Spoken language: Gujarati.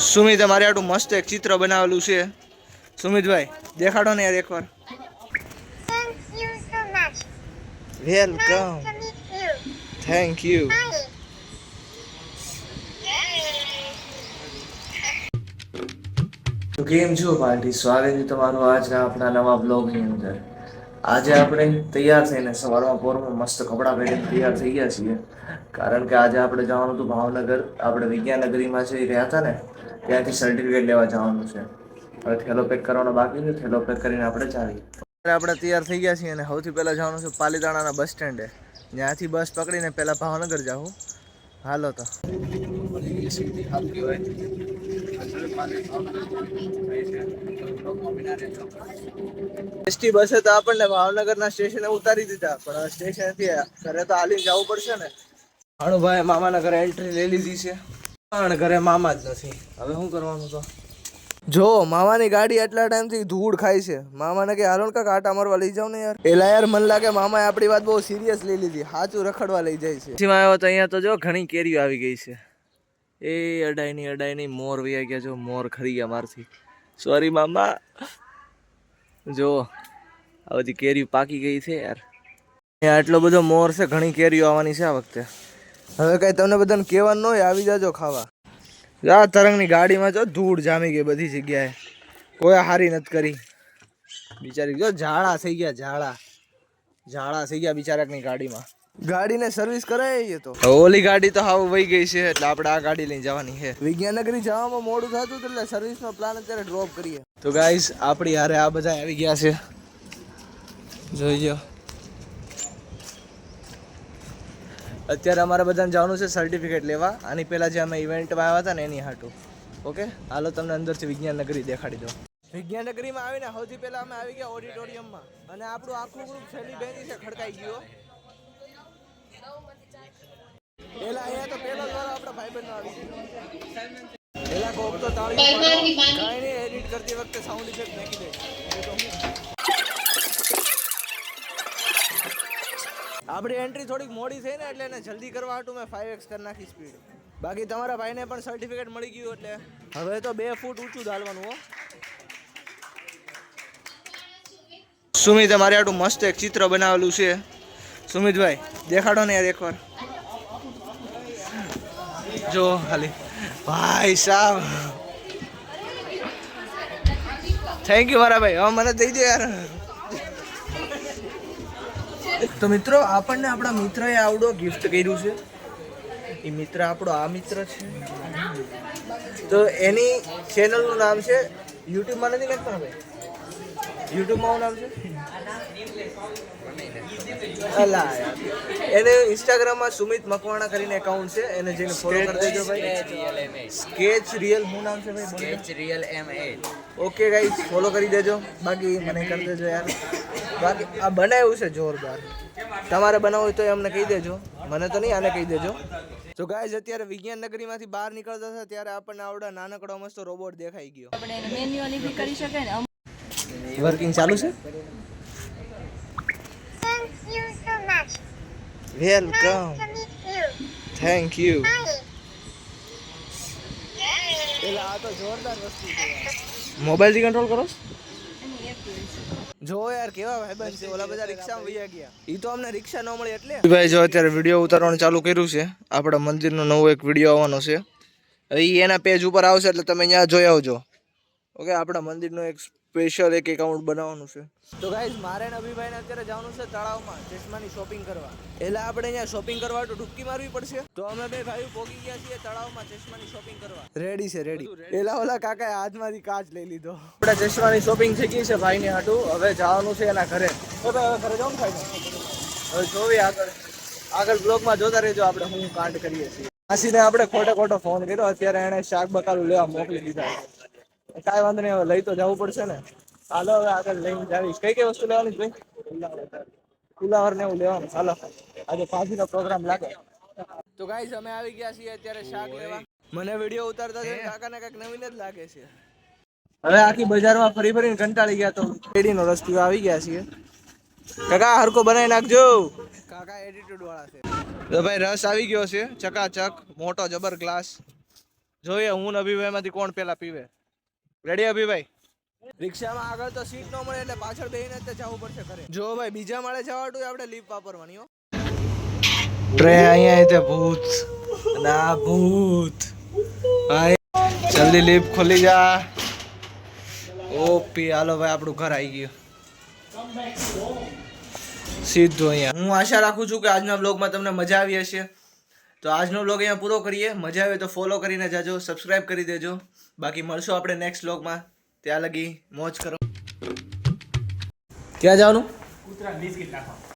સુમિત મારે આટલું મસ્ત એક ચિત્ર બનાવેલું છે સુમિતભાઈ, દેખાડો ને યાર એકવાર. વેલકમ. થેન્ક યુ તો કેમ છો પાર્ટી સ્વાગત છે તમારું આજના આપણા નવા બ્લોગની અંદર આજે આપણે તૈયાર થઈને સવારમાં પોરમાં મસ્ત કપડાં પહેરીને તૈયાર થઈ ગયા છીએ. કારણ કે આજે આપણે જવાનું હતું ભાવનગર. આપણે વિદ્યાનગરીમાં જે રહ્યા હતા ને, ત્યાંથી સર્ટિફિકેટ લેવા જવાનું છે. હવે થેલો પેક કરવાનો બાકી છે. થેલો પેક કરીને આપણે ચાલીએ. આપણે તૈયાર થઈ ગયા છીએ અને સૌથી પહેલાં જવાનું છે પાલીતાણાના બસ સ્ટેન્ડે. ત્યાંથી બસ પકડીને પહેલાં ભાવનગર જાઉં. હાલો તો. એસટી બસે તો આપણને ભાવનગરના સ્ટેશને ઉતારી દીધા પણ સ્ટેશનથી ઘરે તો હાલીને જવું પડશે ને. અણુભાઈ મામાના ઘરે એન્ટ્રી લઈ લીધી છે પણ ઘરે મામા જ નથી. હવે શું કરવાનું તો? જો મામાની ગાડી એટલા ટાઈમથી ધૂળ ખાય છે. મામાને કે હાલો કાંક આટા મારવા લઈ જાવ ને યાર. એલા યાર મને લાગે મામાએ આપણી વાત બહુ સિરિયસ લઈ લીધી. સાચું રખડવા લઈ જાય છે. આવ્યો તો અહીંયા તો જો ઘણી કેરીઓ આવી ગઈ છે. એ અડાઈ ની અડાઈ ની મોર વૈયા ગયા જો મોર ખરી ગયા મારથી. સોરી મામા. જો, આ બધી કેરીઓ પાકી ગઈ છે યાર. આટલો બધો મોર છે, ઘણી કેરીઓ આવવાની છે આ વખતે. હવે કઈ તમને બધાને કહેવાનું હોય, આવી જાજો ખાવા. જા તરંગની ગાડીમાં જો ધૂળ જામી ગઈ બધી જગ્યાએ. કોઈ હારી નથી કરી. બિચારી, જો ઝાડા થઈ ગયા, ઝાડા. ઝાડા થઈ ગયા બિચારાકની ગાડીમાં. ગાડીને સર્વિસ કરાવી તો. ઓલી ગાડી તો હાવ વહી ગઈ છે એટલે આપણે આ ગાડી લઈને જવાની છે. વિજ્ઞાનગરી જવામાં મોડું થતું એટલે સર્વિસનો પ્લાન અત્યારે ડ્રોપ કરીએ. તો ગાઈસ આપણી હારે આ બધા આવી ગયા છે. જોઈ લો અત્યારે અમારે બધાને જવાનું છે સર્ટિફિકેટ લેવા. આની પહેલાં જે અમે ઇવેન્ટમાં આવ્યા હતા ને એની હાટું. ઓકે હાલો તમને અંદરથી વિજ્ઞાન નગરી દેખાડી દો વિજ્ઞાન નગરીમાં આવીને સૌથી પહેલાં અમે આવી ગયા ઓડિટોરિયમમાં અને આપણું આખું ગ્રુપ છેલ્લી બેની છે ખડકાઈ ગયો પેલા અહીંયા તો પેલો દ્વારા આપણો ભાઈબંધ આવી પેલા કોક તો તાળી. કાંઈ નહીં એડિટ કરતી વખતે સાઉન્ડ ઇફેક્ટ નાખી દે. આપણી એન્ટ્રી થોડીક મોડી થઈ ને એટલે એને જલ્દી કરવા હાટું મેં ફાઈવ એક્સ કરી નાખી સ્પીડ બાકી તમારા ભાઈને પણ સર્ટિફિકેટ મળી ગયું એટલે હવે તો બે ફૂટ ઊંચું ધાલવાનું હો. સુમિત મારે આટલું મસ્ત એક ચિત્ર બનાવેલું છે. સુમિતભાઈ, દેખાડો ને યાર એકવાર. જો, ખાલી. ભાઈ સાહેબ થેન્ક યુ મારા ભાઈ હવે મને દઈ દે યાર. તો મિત્રો, આપણને આપણા મિત્રએ આવડો ગિફ્ટ કર્યું છે. એ મિત્ર આપણો આ મિત્ર છે. તો એની ચેનલનું નામ છે યુટ્યુબમાં નથી લખતા ભાઈ? યુટ્યુબમાં નામ છે. અલા એને ઇન્સ્ટાગ્રામમાં સુમિત મકવાણા કરીને એકાઉન્ટ છે. એને જઈને ફોલો કરી દેજો ભાઈ. સ્કેચ રિયલ શું નામ છે ભાઈ? સ્કેચ રિયલ એમ એ ઓકે ગાઈસ ફોલો કરી દેજો. બાકી મને કરી દેજો યાર. બાકી આ બનાવ્યું છે જોરદાર. તમારે બનાવવું હોય તો અમને કહી દેજો. મને તો નહીં આને કહી દેજો. તો ગાઈઝ અત્યારે વિજ્ઞાન નગરીમાંથી બહાર નીકળતા હતા ત્યારે આપણને આવડા નાનકડો મસ્ત રોબોટ દેખાઈ ગયો. આપણે મેન્યુઅલી બી કરી શકે ને. વર્કિંગ ચાલુ છે. વેલકમ. થેન્ક યુ મોબાઈલથી કંટ્રોલ કરો? જો યાર કેવા ભાઈબંધ છે. ઓલા બધા રિક્ષામાં વયા ગયા. ઈ તો અમને રિક્ષા ન મળી એટલે. ભાઈ જો અત્યારે વીડિયો ઉતારવાનું ચાલુ કર્યું છે. આપણા મંદિરનો નવો એક વીડિયો આવવાનો છે. હવે ઈ એના પેજ ઉપર આવશે એટલે તમે ત્યાં જોઈ આવજો. ઓકે, આપણા મંદિરનું એક સ્પેશિયલ એક એકાઉન્ટ બનાવવાનું છે. તો ગાઈઝ મારે ને અભિભાઈને અત્યારે જવાનું છે તળાવમાં, ચશ્માની શોપિંગ કરવા. એટલે આપણે અહીંયા શોપિંગ કરવા તો ડૂબકી મારવી પડશે. તો અમે બે ભાઈઓ પોગી ગયા છીએ તળાવમાં ચશ્માની શોપિંગ કરવા. રેડી છે રેડી એલા ઓલા કાકાએ હાથમાંથી કાચ લઈ લીધો. આપણે ચશ્માની શોપિંગ થઈ ગઈ છે ભાઈની હાટું. હવે જવાનું છે એના ઘરે. તો ભાઈ હવે ઘરે જવાનું થાય હવે જોવી આગળ. આગળ બ્લોગમાં જોતા રહેજો, આપણે હું કાંડ કરીએ છીએ. આસીને આપણે ખોટે ખોટો ફોન કર્યો. અત્યારે એણે શાક બકાલું લેવા મોકલી દીધા કાંઈ વાંધો નહીં હવે લઈ તો જવું પડશે ને. ચાલો હવે આગળ લઈને જાવીશ. કઈ કઈ વસ્તુ લેવાની ભાઈ? ફુલાવર ને એવું લેવાનું. ચાલો આજે ફાંસીનો પ્રોગ્રામ લાગે. તો ગાઈસ અમે આવી ગયા છીએ અત્યારે શાક લેવા. મને વીડિયો ઉતારતા છે કાકાને કાંઈક નવીન જ લાગે છે. હવે આખી બજારમાં ફરી ફરીને કંટાળી ગયા તો શેરડીનો નો પીવા આવી ગયા છીએ. કાકા હરકો બનાવી નાખજો. કાકા એટીટ્યુડ વાળા છે. તો ભાઈ રસ આવી ગયો છે. ચકાચક મોટો જબર ગ્લાસ. જોઈએ હું ને અભિભાઈ માંથી કોણ પેલા પીવે? રેડી અભિભાઈ? રિક્ષામાં આગળ તો સીટ ન મળે એટલે પાછળ બેહીને જ જવું પડશે ઘરે. જો ભાઈ બીજા માળે જવાતું આપણે લીપ વાપરવાની હો. ટ્રે અહીંયા તે ભૂત. ના ભૂત. ભાઈ જલ્દી લીપ ખોલી જા. ઓપી હાલો ભાઈ આપણું ઘર આવી ગયું. સીધું અહીંયા. હું આશા રાખું છું કે આજના બ્લોગમાં તમને મજા આવી હશે. તો આજનો બ્લોગ અહીંયા પૂરો કરીએ. મજા આવે તો ફોલો કરીને જાજો સબસ્ક્રાઈબ કરી દેજો. બાકી મળશું આપણે નેક્સ્ટ બ્લોગમાં ત્યાં લગી મોજ કરો. ક્યાં જવાનું?